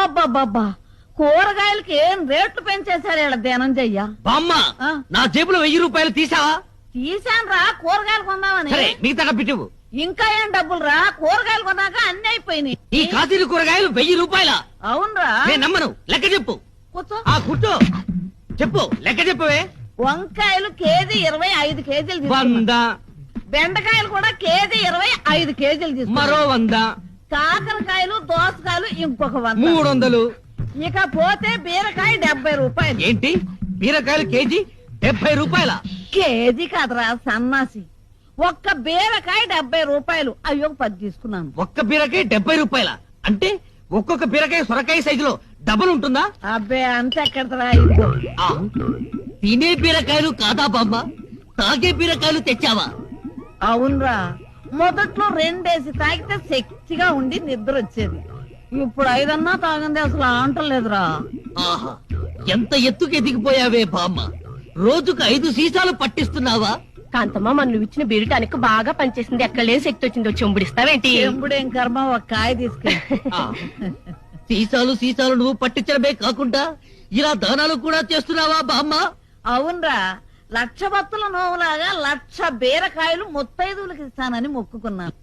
అబ్బబ్బబ్బబ్బా. కూరగాయలకి ఏం రేట్లు పెంచేశారు ఇలా ధనంజయ్య? బామ్మ ఆ. నా జేబులో వెయ్యి రూపాయలు తీసావా? తీశాను రా కూరగాయలు కొందామని. సరే మిగతా డబ్బిటివు ఇంకా ఏం డబ్బులు రా? కూరగాయలు కొన్నాక అన్ని అయిపోయినాయి. ఈ కాశీలు కూరగాయలు వెయ్యి రూపాయల? అవునరా. నేను నమ్మను. లెక్క చెప్పు. కూర్చో. ఆ కూర్చో. చెప్పు లెక్క చెప్పవే. వంకాయలు కేజీ ఇరవై ఐదు కేజీలు తీసుకున్నా. వంద. బెండకాయలు కూడా కేజీ ఇరవై ఐదు కేజీలు తీసుకున్నా. మరో వంద. కాకరకాయలు దోసకాయలు ఇంకొక వంద. మూడు వందలు ఇక పోతే బీరకాయ డెబ్బై రూపాయలు. ఏంటి? బీరకాయలు కేజీ డెబ్బై రూపాయల? కేజీ కాదురా సన్నాసి. ఒక్క బీరకాయ డెబ్బై రూపాయలు. అయ్యో పది తీసుకున్నాను. ఒక్క బీరకాయ డెబ్బై రూపాయల? అంటే ఒక్కొక్క బీరకాయ సొరకాయ సైజులో డబుల్ ఉంటుందా? అబ్బే అంత ఎక్కడరా తినే బీరకాయలు కాదా బామ్మ? తాగే బీరకాయలు తెచ్చావా? అవునరా. మొదట్లో రెండేసి తాగితే శక్తిగా ఉండి నిద్ర వచ్చేది. ఇప్పుడు ఐదన్నా తాగింది అసలు ఆంటలేదురా ఆహా ఎంత ఎత్తుకు ఎదిగిపోయావే బామ్మ? రోజుకు ఐదు సీసాలు పట్టిస్తున్నావా? కాంతమ్మ మన నువ్వు ఇచ్చిన బీరుటానికి బాగా పనిచేసింది. ఎక్కడ లేని శక్తి వచ్చిందో చెంబుడిస్తావేంటి? ఎప్పుడేం కర్మ ఒక కాయ తీసుకెళ్ళి ఆ, సీసాలు సీసాలు నువ్వు పట్టించడమే కాకుండా ఇలా దానాలు కూడా చేస్తున్నావా బామ్మ? అవునరా. లక్ష బత్తుల నోవులాగా లక్ష బీరకాయలు ముత్తైదువులకు ఇస్తానని మొక్కుకున్నాను.